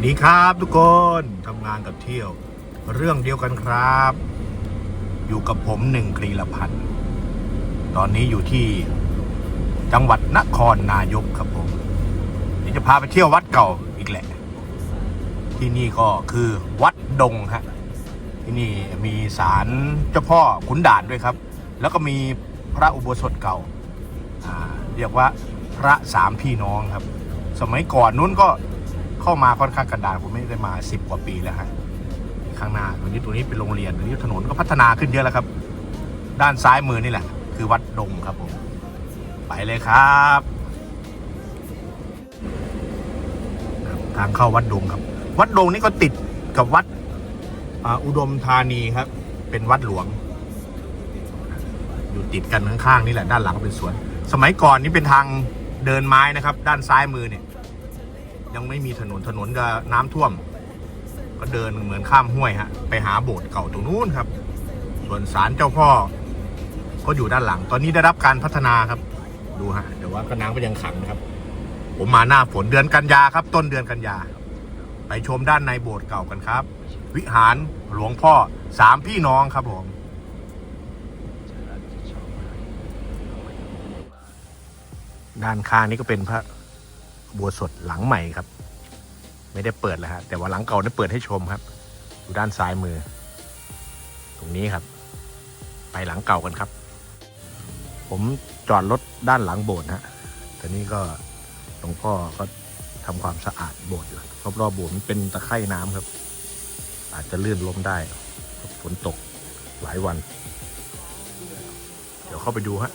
วัสดีครับทุกคนทำงานกับเที่ยว เรื่องเดียวกันครับ อยู่กับผมหนึ่งกรีละพันธ์ตอนนี้อยู่ที่จังหวัดนครนายกครับผมเดี๋ยวจะพาไปเที่ยววัดเก่าอีกแหละ ที่นี่ก็คือวัดดงฮะที่นี่มีศาลเจ้าพ่อขุนด่านด้วยครับ แล้วก็มีพระอุโบสถเก่าอ่าเรียกว่าพระสามพี่น้องครับ สมัยก่อนนู้นก็ เข้ามาค่อนข้างกันดารผมไม่ได้มาสิบกว่าปีแล้วฮะข้างหน้าตรงนี้ตรงนี้เป็นโรงเรียนตรงนี้ถนนก็พัฒนาขึ้นเยอะแล้วครับ ด้านซ้ายมือนี่แหละ คือวัดดงครับผมไปเลยครับ ทางเข้าวัดดงครับ วัดดงนี่ก็ติดกับวัดอ,อุดมธานีครับ เป็นวัดหลวง อยู่ติดกันข้างๆนี่แหละ ด้านหลังก็เป็นสวน สมัยก่อนนี่เป็นทางเดินไม้นะครับ ด้านซ้ายมือเนี่ย ยังไม่มีถนนถนนก็น้ำท่วม ก็เดินเหมือนข้ามห้วยฮะ ไปหาโบสถ์เก่าตรงนู้นครับ ส่วนศาลเจ้าพ่อ ก็อยู่ด้านหลัง ตอนนี้ได้รับการพัฒนาครับ ดูฮะแต่ว่าก็น้ำก็ยังขังนะครับ ผมมาหน้าฝนเดือนกันยาครับ ต้นเดือนกันยา ไปชมด้านในโบสถ์เก่ากันครับ วิหารหลวงพ่อสามพี่น้องครับผมด้านข้างนี้ก็เป็นพระ บัวสดหลังใหม่ครับ ไม่ได้เปิดแล้วฮะแต่ว่าหลังเก่าได้เปิดให้ชมครับอยู่ด้านซ้ายมือ ตรงนี้ครับ ไปหลังเก่ากันครับ ผมจอดรถด้านหลังโบสถ์ฮะต่นี่ก็หลวงพ่อก็ทำความสะอาดโบสถ์อยู่รอบๆโบสถ์มันเป็นตะไคร่น้ำครับ อาจจะลื่นล้มได้ฝนตกหลายวัน เดี๋ยวเข้าไปดูฮะ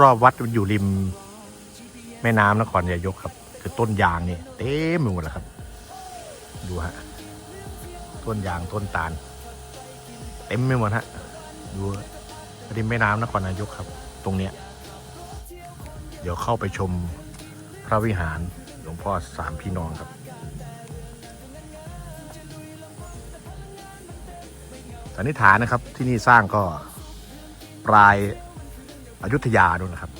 รอบๆวัดมันอยู่ริม แม่น้ำนครนายกครับ คือต้นยางนี่เต็มไปหมดแล้วครับ ดูฮะต้นยางต้นตาล เต็มไปหมดฮะดูริมแม่น้ำนครนายกครับ ตรงเนี้ย เดี๋ยวเข้าไปชมพระวิหารหลวงพ่อสามพี่น้องครับสันนิษฐานนะครับที่นี่สร้างก็ปลายอายุธยาด้วยนะครับ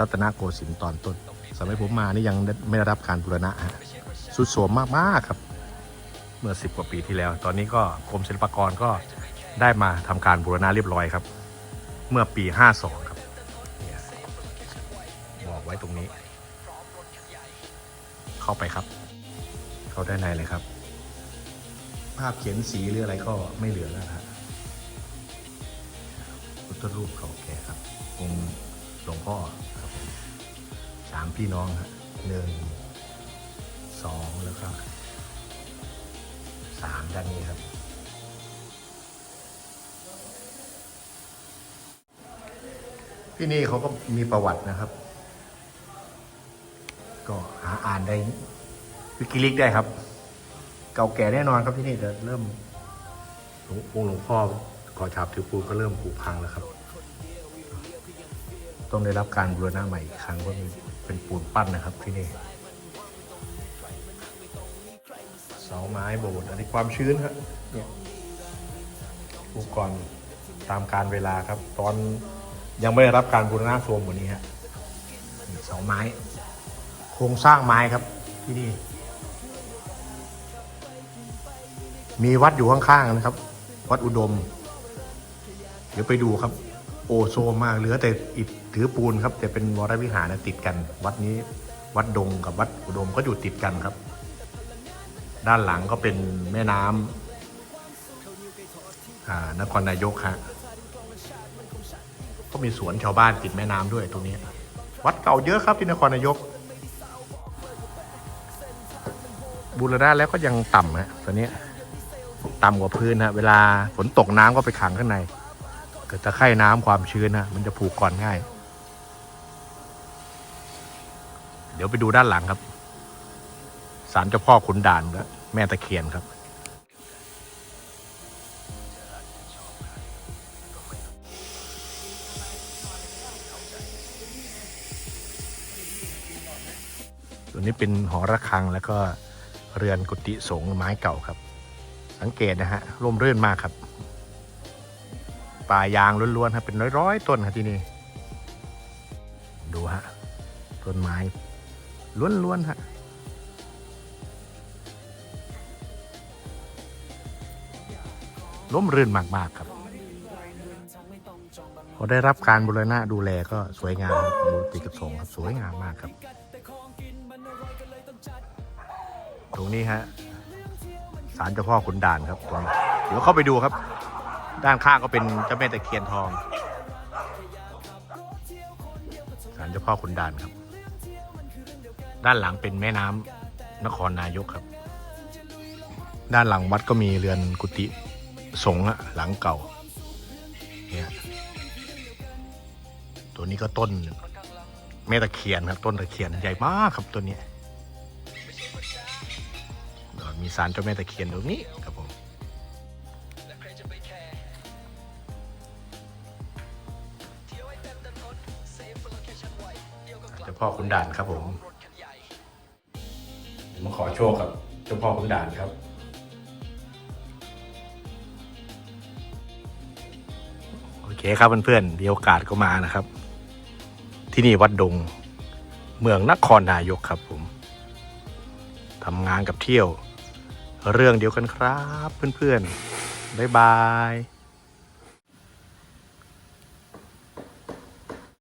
รัตนโกสินทร์ตอนต้น สมัยผมมานี่ยังไม่ได้รับการบูรณะฮะสุดโสมมากๆครับ เมื่อสิบกว่าปีที่แล้ว ตอนนี้ก็กรมศิลปากรก็ได้มาทำการบูรณะเรียบร้อยครับ เมื่อปี 52 ครับบอกไว้ตรงนี้ เข้าไปครับ เข้าด้านในเลยครับ ภาพเขียนสีหรืออะไรก็ไม่เหลือแล้วนะฮะพุทธรูปเก่าแก่ครับองค์หลวงพ่อามพี่น้องฮะหนึ่งสองแล้วก็สามด้านนี้ครับ ที่นี่เขาก็มีประวัตินะครับ ก็หาอ่านได้วิกิลิกได้ครับ เก่าแก่แน่นอนครับที่นี่จะเริ่มองค์หลวงพ่อก่อฉาบถือปูนก็เริ่มผุพังแล้วครับ ต้องได้รับการบูรณะใหม่อีกครั้งว่ามี เป็นปูนปั้นนะครับที่นี่เสาไม้โบสถ์อันนี้ความชื้นครับเนี่ยอุปกรณ์ตามการเวลาครับ ตอนยังไม่ได้รับการบูรณะโทมกว่านี้ฮะนี่เสาไม้ โครงสร้างไม้ครับที่นี่ มีวัดอยู่ข้างๆนะครับ วัดอุดม เดี๋ยวไปดูครับ โอโซมากเหลือแต่อิฐถือปูนครับ แต่เป็นวรวิหารนะติดกัน วัดนี้วัดดงกับวัดอุดมก็อยู่ติดกันครับ ด้านหลังก็เป็นแม่น้ำอ่านครนายกฮะก็มีสวนชาวบ้านติดแม่น้ำด้วยตรงนี้ วัดเก่าเยอะครับที่นครนายกบูรณะแล้วก็ยังต่ำฮะตอนนี้ต่ำกว่าพื้นฮะเวลาฝนตกน้ำก็ไปขังข้างใน เกิดตะไคร่น้ำความชื้นฮะมันจะผูกก่อนง่าย เดี๋ยวไปดูด้านหลังครับศาลเจ้าพ่อขุนด่านและแม่ตะเคียนครับตัวนี้เป็นหอระฆังแล้วก็เรือนกุฏิสงฆ์ไม้เก่าครับ สังเกตนะฮะร่มรื่นมากครับ ป่ายางล้วนๆครับเป็นร้อยๆต้นครับที่นี่ ดูฮะต้นไม้ล้วนๆฮะล้มรื่นมากๆครับพอได้รับการบูรณะดูแลก็สวยงามมูติกระสงครับสวยงามมากครับ ตรงนี้ฮะศาลเจ้าพ่อขุนด่านครับตรงนี้เดี๋ยวเข้าไปดูครับ ด้านข้างก็เป็นเจ้าแม่ตะเคียนทองศาลเจ้าพ่อขุนด่านครับ ด้านหลังเป็นแม่น้ำนครนายกครับ ด้านหลังวัดก็มีเรือนกุฏิสงฆ์หลังเก่าเนี่ยตัวนี้ก็ต้นแม่ตะเคียนครับ ต้นตะเคียนใหญ่มากครับตัวนี้มีสารเจ้าแม่ตะเคียนตรงนี้ครับ พ่อขุนด่านครับผมมาขอโชคกับเจ้าพ่อขุนด่านครับโอเคครับเพื่อนๆมีโอกาสก็มานะครับ ที่นี่วัดดงเมืองนครนายกครับผมทำงานกับเที่ยว เรื่องเดียวกันครับ เพื่อนๆบ๊ายบาย